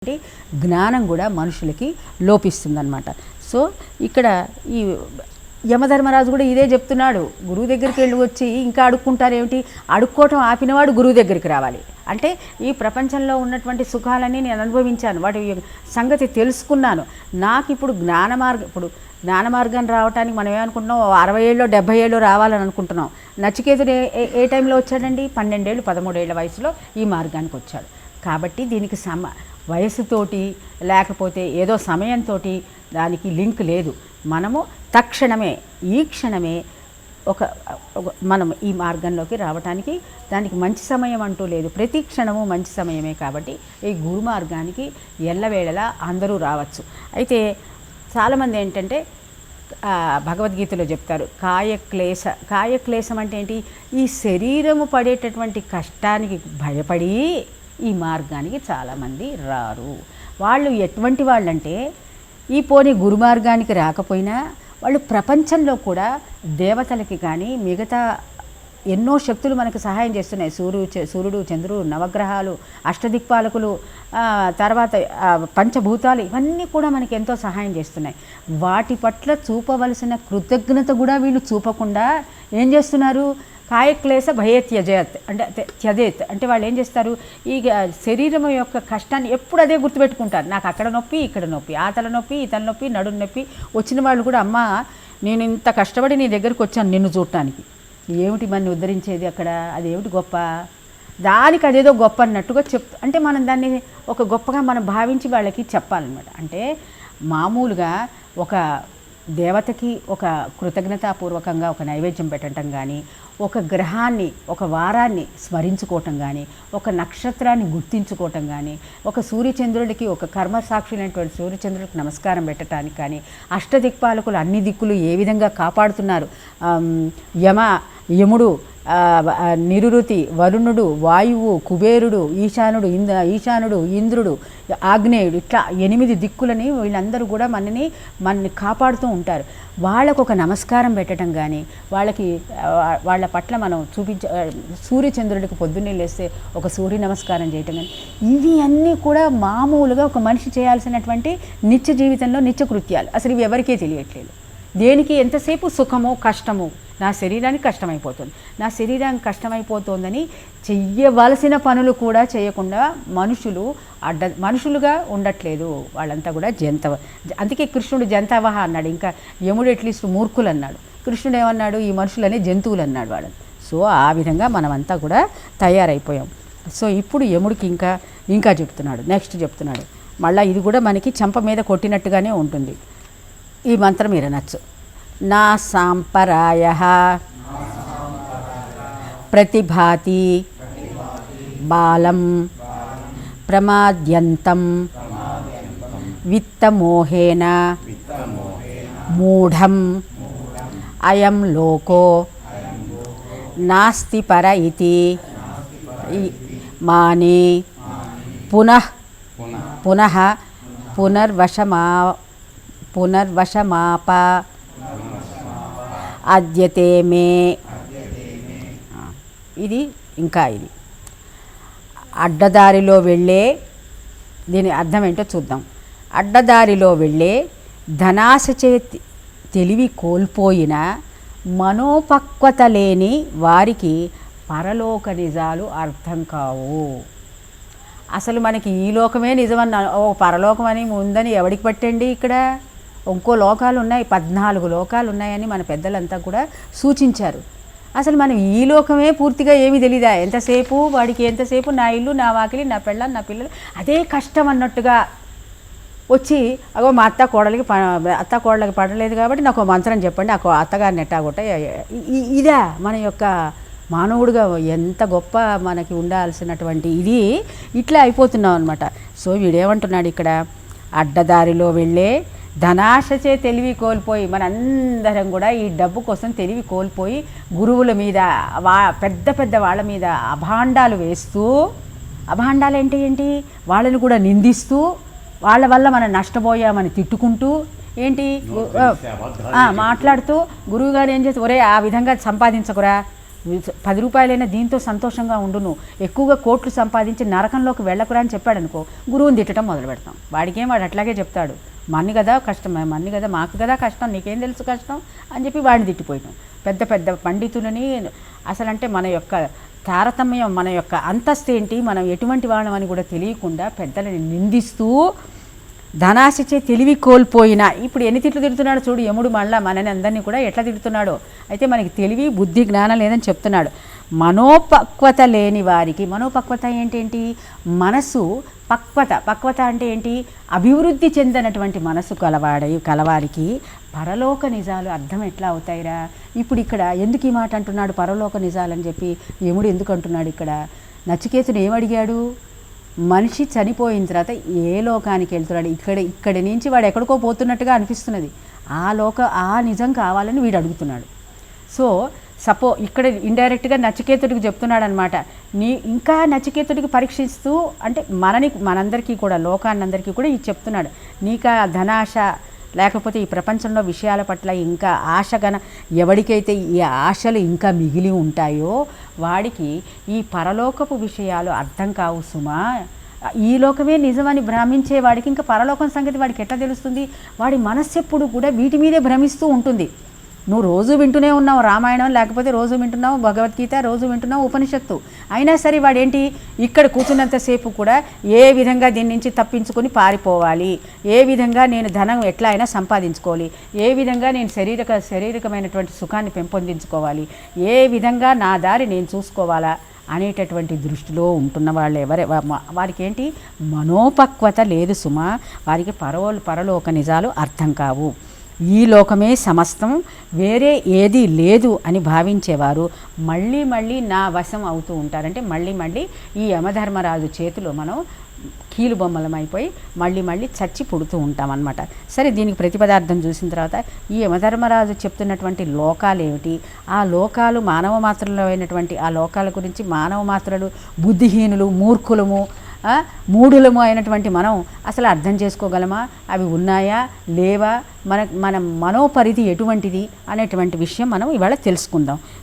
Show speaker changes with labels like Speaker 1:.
Speaker 1: అంటే జ్ఞానం కూడా మనుషులకి లోపిస్తుందన్నమాట. సో ఇక్కడ ఈ యమధర్మరాజు కూడా ఇదే చెప్తున్నాడు. గురువు దగ్గరికి వెళ్ళి వచ్చి ఇంకా అడుక్కుంటారేమిటి? అడుక్కోవటం ఆపినవాడు గురువు దగ్గరికి రావాలి. అంటే ఈ ప్రపంచంలో ఉన్నటువంటి సుఖాలన్నీ నేను అనుభవించాను. వాటి సంగతి తెలుసుకున్నాను. నాకు ఇప్పుడు జ్ఞాన మార్గం ఇప్పుడు జ్ఞాన మార్గం రావడానికి మనం ఏమనుకుంటున్నాం? అరవై ఏళ్ళు డెబ్బై ఏళ్ళు రావాలని అనుకుంటున్నాం. నచికేతుడు ఏ ఏ- ఏ టైంలో వచ్చాడండి? పన్నెండేళ్ళు పదమూడేళ్ళ వయసులో ఈ మార్గానికి వచ్చాడు. కాబట్టి దీనికి సమ వయసుతోటి లేకపోతే ఏదో సమయంతో దానికి లింక్ లేదు. మనము తక్షణమే ఈ క్షణమే ఒక మనం ఈ మార్గంలోకి రావటానికి దానికి మంచి సమయం అంటూ లేదు. ప్రతి క్షణము మంచి సమయమే కాబట్టి ఈ గురు మార్గానికి ఎల్లవేళలా అందరూ రావచ్చు. అయితే చాలామంది ఏంటంటే భగవద్గీతలో చెప్తారు కాయక్లేశ కాయక్లేశం అంటే ఏంటి? ఈ శరీరము పడేటటువంటి కష్టానికి భయపడి ఈ మార్గానికి చాలామంది రారు. వాళ్ళు ఎటువంటి వాళ్ళంటే ఈ పోనీ గురుమార్గానికి రాకపోయినా వాళ్ళు ప్రపంచంలో కూడా దేవతలకి కానీ మిగతా ఎన్నో శక్తులు మనకు సహాయం చేస్తున్నాయి. సూర్యుడు సూర్యుడు చంద్రుడు నవగ్రహాలు అష్టదిక్పాలకులు తర్వాత పంచభూతాలు ఇవన్నీ కూడా మనకి ఎంతో సహాయం చేస్తున్నాయి. వాటి పట్ల చూపవలసిన కృతజ్ఞత కూడా వీళ్ళు చూపకుండా ఏం చేస్తున్నారు? కాయక్లేశ భయే త్యజయత్ అంటే త్యజేత్. అంటే వాళ్ళు ఏం చేస్తారు? ఈ శరీరం యొక్క కష్టాన్ని ఎప్పుడు అదే గుర్తుపెట్టుకుంటారు. నాకు అక్కడ నొప్పి ఇక్కడ నొప్పి ఆ తల నొప్పి ఈ తల నొప్పి నడు నొప్పి. వచ్చిన వాళ్ళు కూడా అమ్మ నేను ఇంత కష్టపడి నీ దగ్గరికి వచ్చాను నిన్ను చూడటానికి ఏమిటి మన ఉద్ధరించేది అక్కడ? అదేమిటి గొప్ప? దానికి అదేదో గొప్ప అన్నట్టుగా చెప్ అంటే మనం దాన్ని ఒక గొప్పగా మనం భావించి వాళ్ళకి చెప్పాలన్నమాట. అంటే మామూలుగా ఒక దేవతకి ఒక కృతజ్ఞతాపూర్వకంగా ఒక నైవేద్యం పెట్టడం కానీ ఒక గ్రహాన్ని ఒక వారాన్ని స్మరించుకోవటం కానీ ఒక నక్షత్రాన్ని గుర్తించుకోవటం కానీ ఒక సూర్యచంద్రుడికి ఒక కర్మ సాక్షి అయినటువంటి సూర్యచంద్రుడికి నమస్కారం పెట్టడానికి కానీ అష్టదిక్పాలకులు అన్ని దిక్కులు ఏ విధంగా కాపాడుతున్నారు? యమ యముడు నిరుతి నిరురుతి వరుణుడు వాయువు కుబేరుడు ఈశానుడు ఇంద్ర ఈశానుడు ఇంద్రుడు ఆగ్నేయుడు ఇట్లా ఎనిమిది దిక్కులని వీళ్ళందరూ కూడా మనని మనని కాపాడుతూ ఉంటారు. వాళ్ళకు ఒక నమస్కారం పెట్టడం కానీ వాళ్ళకి వాళ్ళ పట్ల మనం చూపించ సూర్యచంద్రుడికి పొద్దున్నే లేస్తే ఒక సూర్య నమస్కారం చేయటం కానీ ఇవి అన్నీ కూడా మామూలుగా ఒక మనిషి చేయాల్సినటువంటి నిత్య జీవితంలో నిత్య కృత్యాలు. అసలు ఇవి ఎవరికీ తెలియట్లేదు. దేనికి ఎంతసేపు సుఖమో కష్టమో నా శరీరానికి కష్టమైపోతుంది. నా శరీరానికి కష్టమైపోతుందని చెయ్యవలసిన పనులు కూడా చేయకుండా మనుషులు అడ్డ మనుషులుగా ఉండట్లేదు. వాళ్ళంతా కూడా జంతవ అందుకే కృష్ణుడు జంతవహ అన్నాడు. ఇంకా యముడు అట్లీస్ట్ మూర్ఖులు అన్నాడు కృష్ణుడు ఏమన్నాడు? ఈ మనుషులనే జంతువులు అన్నాడు వాళ్ళని సో ఆ విధంగా మనమంతా కూడా తయారైపోయాం. సో ఇప్పుడు యముడికి ఇంకా ఇంకా చెప్తున్నాడు. నెక్స్ట్ చెప్తున్నాడు. మళ్ళీ ఇది కూడా మనకి చెంప మీద కొట్టినట్టుగానే ఉంటుంది. ఈ మంత్రం మీరు అనొచ్చు నా సాంపరాయ ప్రతిభాతి బాలం ప్రమాద్యంతం విత్తమోహేన మూఢం అయం లోకో నాస్తి పర ఇది ఇ- మానే పునః పునః పునర్వశమా పునర్వశమాప అద్యతే మే ఇది ఇంకా ఇది. అడ్డదారిలో వెళ్ళే దీని అర్థం ఏంటో చూద్దాం. అడ్డదారిలో వెళ్ళే ధనాశచే తె- తెలివి కోల్పోయిన మనోపక్వత లేని వారికి పరలోక నిజాలు అర్థం కావు. అసలు మనకి ఈ లోకమే నిజమన్న ఓ పరలోకం అని ఉందని ఎవడికి పట్టండి ఇక్కడ? ఇంకో లోకాలు ఉన్నాయి పద్నాలుగు లోకాలు ఉన్నాయని మన పెద్దలంతా కూడా సూచించారు. అసలు మనం ఈ లోకమే పూర్తిగా ఏమీ తెలీదా? ఎంతసేపు వాడికి ఎంతసేపు నా ఇల్లు నా వాకిలి నా పెళ్ళ నా పిల్లలు? అదే కష్టం అన్నట్టుగా వచ్చి అగో మా అత్త కోడలికి అత్త కోడలకి పడలేదు కాబట్టి నాకు మంత్రం చెప్పండి ఆ అత్తగారిని ఎట్టాగొట్ట ఇదా మన యొక్క మానవుడిగా ఎంత గొప్ప మనకి ఉండాల్సినటువంటి ఇది. ఇట్లా అయిపోతున్నాం అనమాట సో వీడేమంటున్నాడు ఇక్కడ? అడ్డదారిలో వెళ్ళే ధనాశచే తెలివి కోల్పోయి మనందరం కూడా ఈ డబ్బు కోసం తెలివి కోల్పోయి గురువుల మీద వా పెద్ద పెద్ద వాళ్ళ మీద అభాండాలు వేస్తూ అభాండాలు ఏంటి ఏంటి? వాళ్ళని కూడా నిందిస్తూ వాళ్ళ వల్ల మనం నష్టపోయామని తిట్టుకుంటూ ఏంటి? మాట్లాడుతూ గురువుగారు ఏం చేసి ఒరే ఆ విధంగా సంపాదించకురా. పది రూపాయలైనా దీంతో సంతోషంగా ఉండును. ఎక్కువగా కోట్లు సంపాదించి నరకంలోకి వెళ్ళకురా అని చెప్పాడు అనుకో గురువుని తిట్టడం మొదలు పెడతాం వాడికేం వాడు అట్లాగే చెప్తాడు. మన్ని కదా కష్టం మన్ని కదా మాకు కదా కష్టం నీకేం తెలుసు కష్టం అని చెప్పి వాడిని తిట్టిపోయాం పెద్ద పెద్ద పండితులని అసలంటే మన యొక్క తారతమ్యం మన యొక్క అంతస్తు ఏంటి? మనం ఎటువంటి వాళ్ళం అని కూడా తెలియకుండా పెద్దలని నిందిస్తూ ధనాశచే తెలివి కోల్పోయిన. ఇప్పుడు ఎన్ని తిట్లు తిడుతున్నాడు చూడు యముడు మళ్ళా మనని అందరినీ కూడా ఎట్లా తిడుతున్నాడో? అయితే మనకి తెలివి బుద్ధి జ్ఞానం లేదని చెప్తున్నాడు. మనోపక్వత లేని వారికి మనోపక్వత ఏంటేంటి? మనసు పక్వత పక్వత అంటే ఏంటి? అభివృద్ధి చెందినటువంటి మనసు కలవాడై కలవారికి పరలోక నిజాలు అర్థం ఎట్లా అవుతాయిరా? ఇప్పుడు ఇక్కడ ఎందుకు ఈ మాట అంటున్నాడు పరలోక నిజాలని చెప్పి యముడు ఎందుకు అంటున్నాడు ఇక్కడ? నచికేతుడు ఏమడిగాడు మనిషి చనిపోయిన తర్వాత ఏ లోకానికి వెళ్తున్నాడు? ఇక్కడ ఇక్కడి నుంచి వాడు ఎక్కడికో పోతున్నట్టుగా అనిపిస్తున్నది. ఆ లోక ఆ నిజం కావాలని వీడు అడుగుతున్నాడు. సో సపో ఇక్కడ ఇండైరెక్ట్గా నచికేతుడికి చెప్తున్నాడు అనమాట నీ ఇంకా నచికేతుడికి పరీక్షిస్తూ అంటే మనని మనందరికీ కూడా లోకాన్నందరికీ కూడా ఇది చెప్తున్నాడు. నీకా ధనాశ లేకపోతే ఈ ప్రపంచంలో విషయాల పట్ల ఇంకా ఆశ గన ఈ ఆశలు ఇంకా మిగిలి ఉంటాయో వాడికి ఈ పరలోకపు విషయాలు అర్థం కావు సుమా. ఈ లోకమే నిజమని భ్రమించే వాడికి ఇంకా పరలోకం సంగతి వాడికి ఎట్లా తెలుస్తుంది? వాడి మనస్సు ఎప్పుడు కూడా వీటి మీదే భ్రమిస్తూ ఉంటుంది. నువ్వు రోజు వింటూనే ఉన్నావు రామాయణం లేకపోతే రోజు వింటున్నావు భగవద్గీత రోజు వింటున్నావు ఉపనిషత్తు. అయినా సరే వాడేంటి? ఇక్కడ కూర్చున్నంతసేపు కూడా ఏ విధంగా దీని నుంచి తప్పించుకొని పారిపోవాలి? ఏ విధంగా నేను ధనం ఎట్లా అయినా సంపాదించుకోవాలి? ఏ విధంగా నేను శరీరక శారీరకమైనటువంటి సుఖాన్ని పెంపొందించుకోవాలి? ఏ విధంగా నా దారి నేను చూసుకోవాలా అనేటటువంటి దృష్టిలో ఉంటున్న వాళ్ళు ఎవరే వారికి ఏంటి మనోపక్వత లేదు సుమా. వారికి పరవోలు పరలోక నిజాలు అర్థం కావు. ఈ లోకమే సమస్తం వేరే ఏది లేదు అని భావించేవారు. మళ్ళీ మళ్ళీ నా వశం అవుతూ ఉంటారంటే మళ్ళీ మళ్ళీ ఈ యమధర్మరాజు చేతిలో మనం కీలు బొమ్మలమైపోయి మళ్ళీ మళ్ళీ చచ్చి పుడుతూ ఉంటాం సరే దీనికి ప్రతిపదార్థం చూసిన తర్వాత ఈ యమధర్మరాజు చెప్తున్నటువంటి లోకాలు ఏమిటి ఆ లోకాలు మానవ మాత్రలో అయినటువంటి ఆ లోకాల గురించి మానవ మాత్రలు బుద్ధిహీనులు మూర్ఖులము మూఢులము అయినటువంటి మనం అసలు అర్థం చేసుకోగలమా? అవి ఉన్నాయా? లేవా? మన మన మనోపరిధి ఎటువంటిది? అనేటువంటి విషయం మనం ఇవాళ తెలుసుకుందాం.